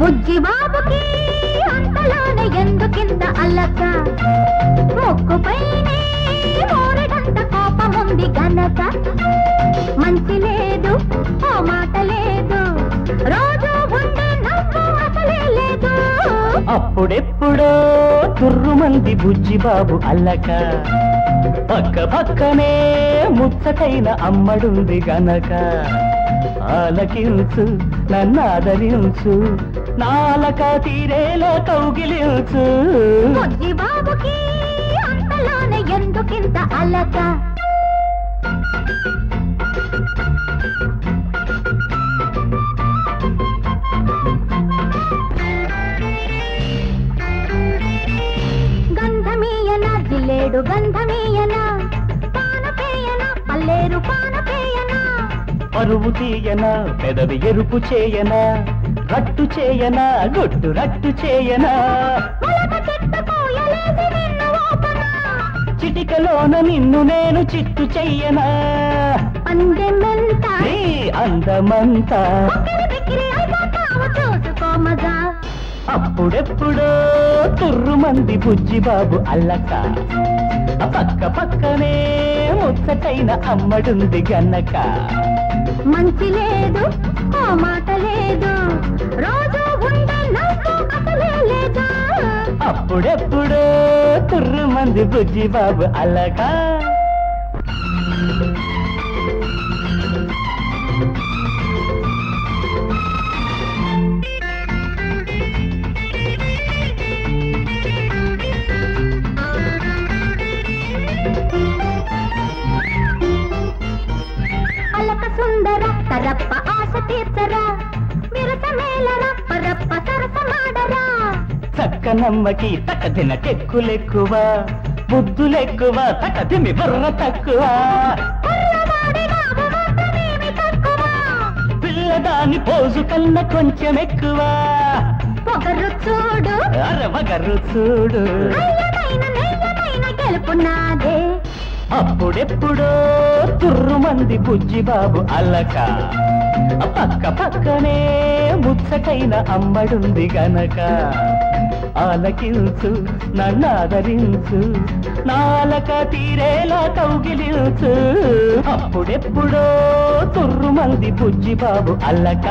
బుజ్జి అప్పుడెప్పుడో తుర్రుమంది బుజ్జి బాబు అల్లక. పక్క పక్కనే ముచ్చటైన అమ్మడుంది గనక. ఆలకించు నన్ను ఆదరించు నాలక తీరేలా కౌగిలించు. బుజ్జిబాబుకి అంతలోనే ఎందుకింత అల్లక జిల్లేడు గంధమీయన? పానపేయన? పల్లేరు పానపేయన? పరువు తీయన? పెదవి ఎరుపు చేయన? రట్టు చేయన? గుట్టు రట్టు చేయన? చిటికలోన నిన్ను నేను చిట్టు చెయ్యనా? అందమంతా? ఉక్కిరి బిక్కిరి అయిపోతావు చూసుకో మజా. అప్పుడెప్పుడో తుర్రుమంది బుజ్జి బాబు అల్లక. పక్కనే ముచ్చటైన అమ్మడుంది గన్నక మంచి లేదు ఓ మాట లేదు. రోజు అప్పుడెప్పుడో తుర్రుమంది బుజ్జి బాబు అల్లక తీర్చరా? పరప్ప మాడరా చక్కనమ్మకి తకదిన టెక్కులెక్కువ బుద్ధులెక్కువ తకదిమి బుర్ర తక్కువ. పిల్లదాని పోజు కన్న కొంచెం ఎక్కువ పొగరు చూడు. అరవగరు చూడు. అయ్యమైన నెయ్యమైన గెలుపు నాదే. అప్పుడెప్పుడో తుర్రుమంది బుజ్జి బాబు అల్లక పక్క పక్కనే ముచ్చటైన అమ్మడుంది గనక. ఆలకించు నన్నాదరించు నాలక తీరేలా కౌగిలించు. అప్పుడెప్పుడో తుర్రుమంది బుజ్జి బాబు అల్లక